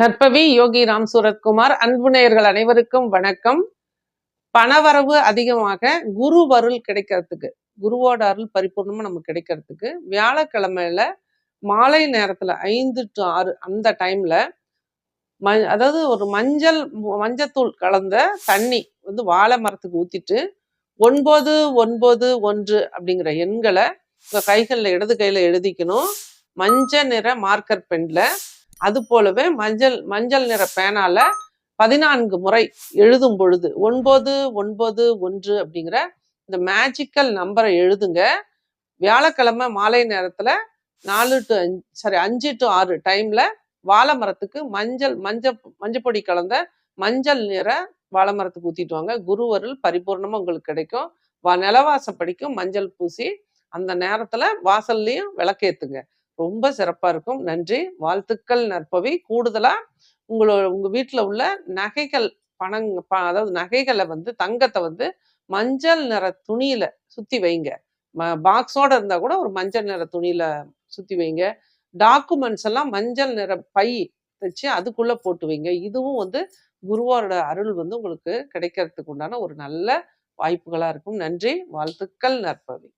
நற்பவி யோகி ராம் சூரத்குமார் அன்பு நேயர்கள் அனைவருக்கும் வணக்கம். பணவரவு அதிகமாக குரு அருள் கிடைக்கிறதுக்கு குருவோட அருள் பரிபூர்ணமா நமக்கு கிடைக்கிறதுக்கு வியாழக்கிழமையில மாலை நேரத்துல ஐந்து டு ஆறு அந்த டைம்ல ம அதாவது ஒரு மஞ்சள் மஞ்சத்தூள் கலந்த தண்ணி வந்து வாழை மரத்துக்கு ஊத்திட்டு ஒன்பது ஒன்பது ஒன்று அப்படிங்கிற எண்களை உங்க கைகளில் இடது கையில எழுதிக்கணும். மஞ்சள் நிற மார்க்கர் பென்ல அது போலவே மஞ்சள் மஞ்சள் நிற பேனால பதினான்கு முறை எழுதும் பொழுது ஒன்பது ஒன்பது ஒன்று அப்படிங்கிற இந்த மேஜிக்கல் நம்பரை எழுதுங்க. வியாழக்கிழமை மாலை நேரத்துல நாலு டு அஞ்சு சாரி அஞ்சு டு ஆறு டைம்ல வாழை மரத்துக்கு மஞ்சள் மஞ்சள் மஞ்சப்பொடி கலந்த மஞ்சள் நிற வாழை மரத்துக்கு ஊத்திட்டு வாங்க. குருவருள் பரிபூர்ணமா உங்களுக்கு கிடைக்கும். வா நிலவாசப்படிக்கும் மஞ்சள் பூசி அந்த நேரத்துல வாசல்லையும் விளக்கேத்துங்க. ரொம்ப சிறப்பா இருக்கும். நன்றி. வாழ்த்துக்கள் நற்பவி. கூடுதலா உங்களோட உங்க வீட்டுல உள்ள நகைகள் பணங் ப- அதாவது நகைகளை வந்து தங்கத்தை வந்து மஞ்சள் நிற துணியில சுத்தி வைங்க. பாக்ஸோட இருந்தா கூட ஒரு மஞ்சள் நிற துணியில சுத்தி வைங்க. டாக்குமெண்ட்ஸ் எல்லாம் மஞ்சள் நிற பை வச்சு அதுக்குள்ள போட்டு வைங்க. இதுவும் வந்து குருவாரோட அருள் வந்து உங்களுக்கு கிடைக்கிறதுக்கு உண்டான ஒரு நல்ல வாய்ப்புகளா இருக்கும். நன்றி. வாழ்த்துக்கள் நற்பவி.